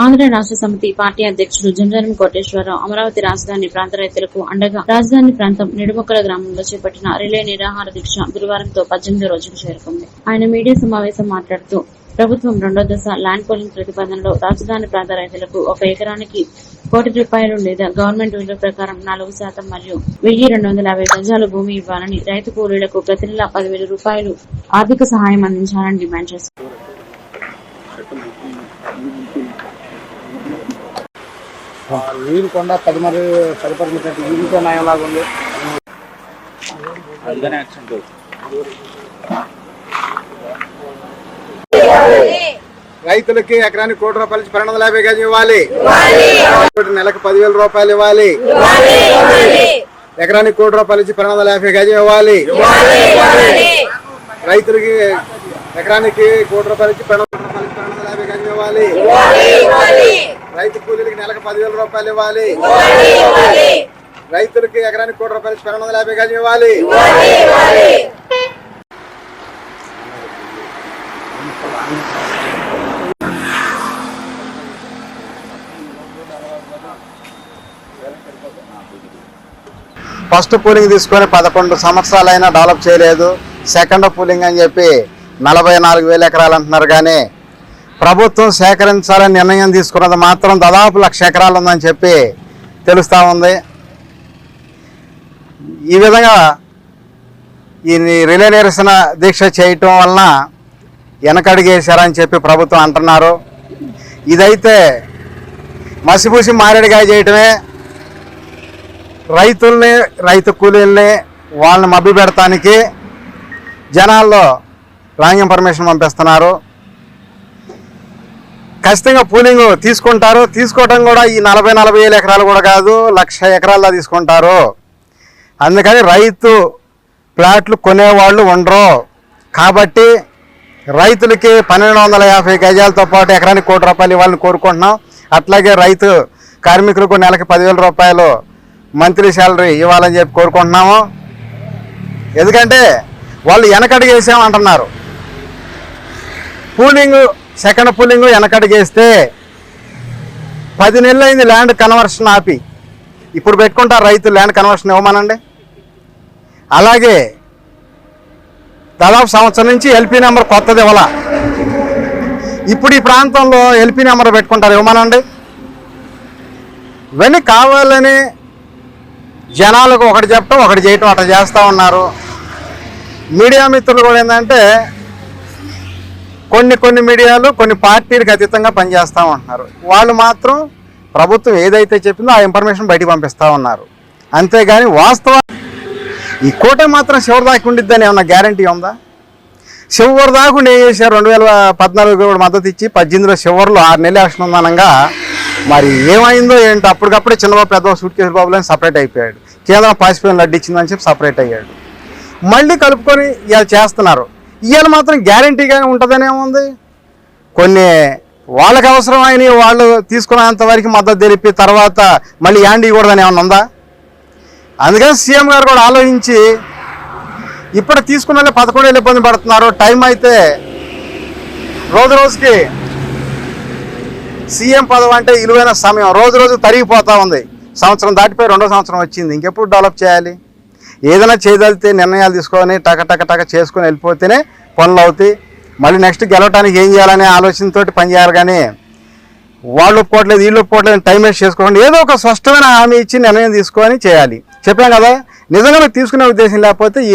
ఆంధ్ర రాష్ట్ర సమితి పార్టీ అధ్యక్షుడు జంజారం కోటేశ్వరరావు అమరావతి రాజధాని ప్రాంత రైతులకు అండగా రాజధాని ప్రాంతం నిడుమొక్కల గ్రామంలో చేపట్టిన రిలే నిరాహార దీక్ష గురువారంతో పద్దెనిమిదో రోజుకు చేరుకుంది. ఆయన మీడియా సమావేశం మాట్లాడుతూ ప్రభుత్వం రెండో దశ ల్యాండ్ పోలింగ్ ప్రతిపాదనలో రాజధాని ప్రాంత రైతులకు ఒక ఎకరానికి కోటి రూపాయలు లేదా గవర్నమెంట్ విలువ ప్రకారం నాలుగు శాతం మరియు వెయ్యి రెండు వందల యాభై గజాలు భూమి ఇవ్వాలని రైతు కూలీలకు ప్రతి నెల పదివేల రూపాయలు ఆర్థిక సహాయం అందించాలని డిమాండ్ చేశారు నీరు కొండ పది మరి పది పరిమితి వీరితో న్యాయం ఉంది. రైతులకి ఎకరానికి కోటి రూపాయలు నుంచి పన్నెండు వందల యాభై గజం ఇవ్వాలి. నెలకు పదివేల రూపాయలు ఇవ్వాలి. ఎకరానికి కోటి రూపాయలు నుంచి పన్నెండు వందల యాభై గజం ఇవ్వాలి. రైతులకి ఎకరానికి కోటి రూపాయలు నుంచి పన్నెండు పన్నెండు వందల యాభై గజం ఇవ్వాలి. రైతు కూలీలకి నెలకు పదివేల రూపాయలు ఇవ్వాలి. రైతులకి ఎకరానికి కోటి రూపాయలు ఇచ్చి పన్నెండు వందల యాభై గజం ఇవ్వాలి. ఫస్ట్ పూలింగ్ తీసుకొని పదకొండు సంవత్సరాలైనా డెవలప్ చేయలేదు. సెకండ్ పూలింగ్ అని చెప్పి నలభై నాలుగు వేల ఎకరాలు అంటున్నారు కానీ ప్రభుత్వం సేకరించాలని నిర్ణయం తీసుకున్నది మాత్రం దాదాపు లక్ష ఎకరాలు ఉందని చెప్పి తెలుస్తూ ఉంది. ఈ విధంగా ఈ రిలే నిరసన దీక్ష చేయటం వలన వెనకడిగేశారని చెప్పి ప్రభుత్వం అంటున్నారు. ఇదైతే మసిపూసి మారేడుగా చేయటమే. రైతుల్ని రైతు కూలీల్ని వాళ్ళని మభ్య పెడతానికి జనాల్లో రాంగ్ ఇన్ఫర్మేషన్ పంపిస్తున్నారు. ఖచ్చితంగా పూలింగ్ తీసుకుంటారు. తీసుకోవడం కూడా ఈ నలభై నలభై వేల ఎకరాలు కూడా కాదు లక్ష ఎకరాల్లో తీసుకుంటారు. అందుకని రైతు ప్లాట్లు కొనేవాళ్ళు ఉండరు. కాబట్టి రైతులకి పన్నెండు వందల యాభై గజాలతో పాటు ఎకరానికి కోటి రూపాయలు ఇవ్వాలని కోరుకుంటున్నాం. అట్లాగే రైతు కార్మికులకు నెలకి పదివేల రూపాయలు మంత్లీ శాలరీ ఇవ్వాలని చెప్పి కోరుకుంటున్నాము. ఎందుకంటే వాళ్ళు వెనకడుగు అంటున్నారు పూలింగ్ సెకండ్ పుల్లింగ్ వెనకడిగేస్తే పది నెలలు అయింది ల్యాండ్ కన్వర్షన్ ఆపి. ఇప్పుడు పెట్టుకుంటారు రైతు ల్యాండ్ కన్వర్షన్ ఇవ్వమనండి. అలాగే దాదాపు సంవత్సరం నుంచి ఎల్పీ నెంబర్ కొత్తది ఇవ్వాల. ఇప్పుడు ఈ ప్రాంతంలో ఎల్పీ నెంబర్ పెట్టుకుంటారు ఇవ్వమనండి. ఇవన్నీ కావాలని జనాలకు ఒకటి చెప్పడం ఒకటి చేయటం అట్లా చేస్తూ ఉన్నారు. మీడియా మిత్రులు కూడా ఏంటంటే కొన్ని కొన్ని మీడియాలు కొన్ని పార్టీలకు అతీతంగా పనిచేస్తూ ఉంటున్నారు. వాళ్ళు మాత్రం ప్రభుత్వం ఏదైతే చెప్పిందో ఆ ఇన్ఫర్మేషన్ బయటికి పంపిస్తూ ఉన్నారు. అంతేగాని వాస్తవ ఈ కోట మాత్రం చివరి దాకా ఉండిద్దని ఏమన్నా గ్యారంటీ ఉందా? చివరి దాకా ఏం చేశారు? రెండు వేల పద్నాలుగు కూడా మద్దతు ఇచ్చి పద్దెనిమిదిలో చివరిలో ఆరు నెలలు యాక్షన్ మరి ఏమైందో ఏంటో అప్పటికప్పుడే చిన్నబాబు పెద్ద సూట్ కేసు బాబులని సపరేట్ అయిపోయాడు. కేంద్రం పాసిపోయిన లడ్డు ఇచ్చిందని చెప్పి సపరేట్ అయ్యాడు. మళ్ళీ కలుపుకొని ఇలా చేస్తున్నారు. ఇవాళ మాత్రం గ్యారంటీగా ఉంటుందనే ఉంది. కొన్ని వాళ్ళకి అవసరమైన వాళ్ళు తీసుకునేంత వరకు మద్దతు తెలిపి తర్వాత మళ్ళీ యాండ్ ఇవ్వకూడదని ఏమన్నా ఉందా? అందుకని సీఎం గారు కూడా ఆలోచించి ఇప్పుడు తీసుకున్న వాళ్ళు పదకొండు ఇబ్బంది పడుతున్నారు. టైం అయితే రోజు రోజుకి సీఎం పదవి అంటే విలువైన సమయం. రోజు రోజు తరిగిపోతూ ఉంది. సంవత్సరం దాటిపోయి రెండో సంవత్సరం వచ్చింది. ఇంకెప్పుడు డెవలప్ చేయాలి? ఏదైనా చేయదలితే నిర్ణయాలు తీసుకొని టక టక టక చేసుకొని వెళ్ళిపోతేనే పనులు అవుతాయి. మళ్ళీ నెక్స్ట్ గెలవటానికి ఏం చేయాలనే ఆలోచనతో పనిచేయాలి కానీ వాళ్ళు ఒప్పుకోవట్లేదు వీళ్ళు ఒప్పుకోవట్లేదు టైం వేస్ట్ చేసుకోకుండా ఏదో ఒక స్పష్టమైన హామీ ఇచ్చి నిర్ణయం తీసుకొని చేయాలి. చెప్పాం కదా నిజంగా తీసుకునే ఉద్దేశం లేకపోతే